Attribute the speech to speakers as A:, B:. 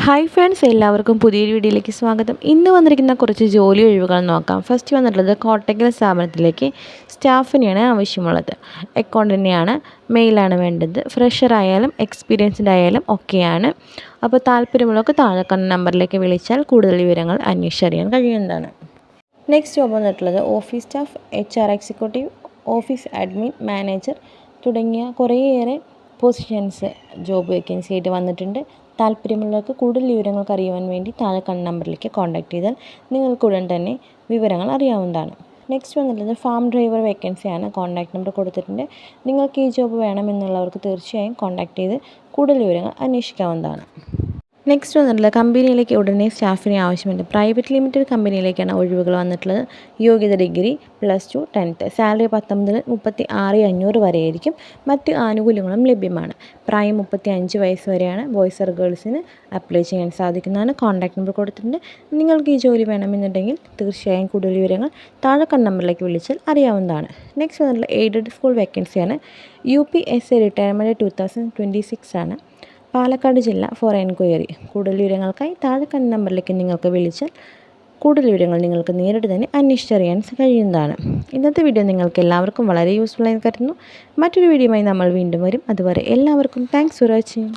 A: Hi friends എല്ലാവർക്കും പുതിയൊരു വീഡിയോയിലേക്ക് സ്വാഗതം. ഇന്ന് വന്നിരിക്കുന്ന കുറച്ച് ജോലി ഒഴിവുകൾ നോക്കാം. ഫസ്റ്റ് വന്നിട്ടുള്ളത് കോട്ടക്കൽ സ്ഥാപനത്തിലേക്ക് സ്റ്റാഫിനെയാണ് ആവശ്യമുള്ളത്. അക്കൗണ്ടിനെയാണ് മെയിലാണ് വേണ്ടത്. ഫ്രഷർ ആയാലും എക്സ്പീരിയൻസ്ഡ് ആയാലും ഒക്കെയാണ്. അപ്പോൾ താല്പര്യമുള്ളവർക്ക് താഴെ നമ്പറിലേക്ക് വിളിച്ചാൽ കൂടുതൽ വിവരങ്ങൾ അന്വേഷിച്ചറിയാൻ കഴിയുന്നതാണ്. നെക്സ്റ്റ് ജോബ് വന്നിട്ടുള്ളത് office staff H R executive office admin manager തുടങ്ങിയ കുറേയേറെ പൊസിഷൻസ് ജോബ് വേക്കൻസി ആയിട്ട് വന്നിട്ടുണ്ട്. താല്പര്യമുള്ളവർക്ക് കൂടുതൽ വിവരങ്ങൾക്ക് അറിയുവാൻ വേണ്ടി താഴെ കണ്ട നമ്പറിലേക്ക് കോൺടാക്ട് ചെയ്താൽ നിങ്ങൾക്ക് ഉടൻ തന്നെ വിവരങ്ങൾ അറിയാവുന്നതാണ്. നെക്സ്റ്റ് വന്നിട്ടുള്ളത് ഫാം ഡ്രൈവർ വേക്കൻസിയാണ് കോൺടാക്ട് നമ്പർ കൊടുത്തിട്ടുണ്ട്. നിങ്ങൾക്ക് ഈ ജോബ് വേണമെന്നുള്ളവർക്ക് തീർച്ചയായും കോൺടാക്ട് ചെയ്ത് കൂടുതൽ വിവരങ്ങൾ അന്വേഷിക്കാവുന്നതാണ്. നെക്സ്റ്റ് വന്നിട്ടുള്ളത് കമ്പനിയിലേക്ക് ഉടനെ സ്റ്റാഫിനെ ആവശ്യമുണ്ട്. പ്രൈവറ്റ് ലിമിറ്റഡ് കമ്പനിയിലേക്കാണ് ഒഴിവുകൾ വന്നിട്ടുള്ളത്. യോഗ്യത degree plus two tenth salary പത്തൊമ്പത് മുപ്പത്തി ആറ് അഞ്ഞൂറ് വരെയായിരിക്കും. മറ്റ് ആനുകൂല്യങ്ങളും ലഭ്യമാണ്. പ്രായം മുപ്പത്തി അഞ്ച് വയസ്സ് വരെയാണ് ബോയ്സ് ഓർ ഗേൾസിന് അപ്ലൈ ചെയ്യാൻ സാധിക്കുന്നതാണ്. കോൺടാക്ട് നമ്പർ കൊടുത്തിട്ടുണ്ട്. നിങ്ങൾക്ക് ഈ ജോലി വേണമെന്നുണ്ടെങ്കിൽ തീർച്ചയായും കൂടുതൽ വിവരങ്ങൾ താഴെ നമ്പറിലേക്ക് വിളിച്ചാൽ അറിയാവുന്നതാണ്. നെക്സ്റ്റ് വന്നിട്ടുള്ള എയ്ഡഡ് സ്കൂൾ വേക്കൻസിയാണ് U P S A retirement two thousand twenty six ആണ്. പാലക്കാട് ജില്ല ഫോർ എൻക്വയറി കൂടുതൽ വിവരങ്ങൾക്കായി താഴെ നമ്പറിലേക്ക് നിങ്ങൾക്ക് വിളിച്ചാൽ കൂടുതൽ വിവരങ്ങൾ നിങ്ങൾക്ക് നേരിട്ട് തന്നെ അന്വേഷിച്ചറിയാൻ കഴിയുന്നതാണ്. ഇന്നത്തെ വീഡിയോ നിങ്ങൾക്ക് എല്ലാവർക്കും വളരെ യൂസ്ഫുൾ ആയി കരുതുന്നു. മറ്റൊരു വീഡിയോയുമായി നമ്മൾ വീണ്ടും വരും. അതുവരെ എല്ലാവർക്കും താങ്ക്സ് ഫോർ വാച്ചിങ്